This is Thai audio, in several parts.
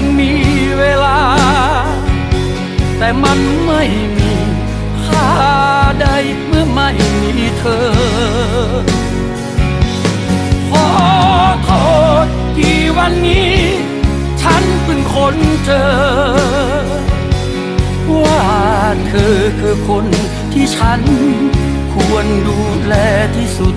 ังมีเวลา แต่มันไม่มีค่าใดเมื่อไม่มีเธอ ขอโทษที่วันนี้ ฉันเพิ่งค้นเจอ ว่าเธอคือคนที่ฉันควรดูแลที่สุด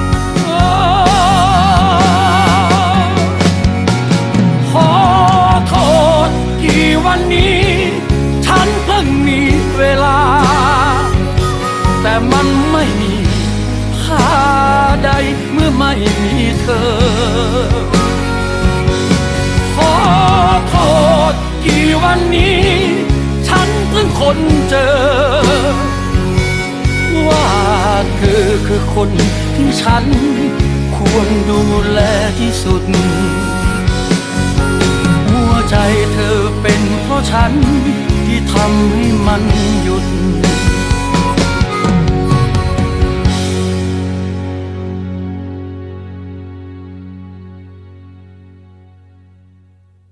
ค่าใดเมื่อไม่มีเธอ ขอโทษที่วันนี้ ฉันเพิ่งคนเจอ ว่าเธอคือคนที่ฉันควรดูแลที่สุด หัวใจเธอเป็นเพราะฉันที่ทำให้มันหยุด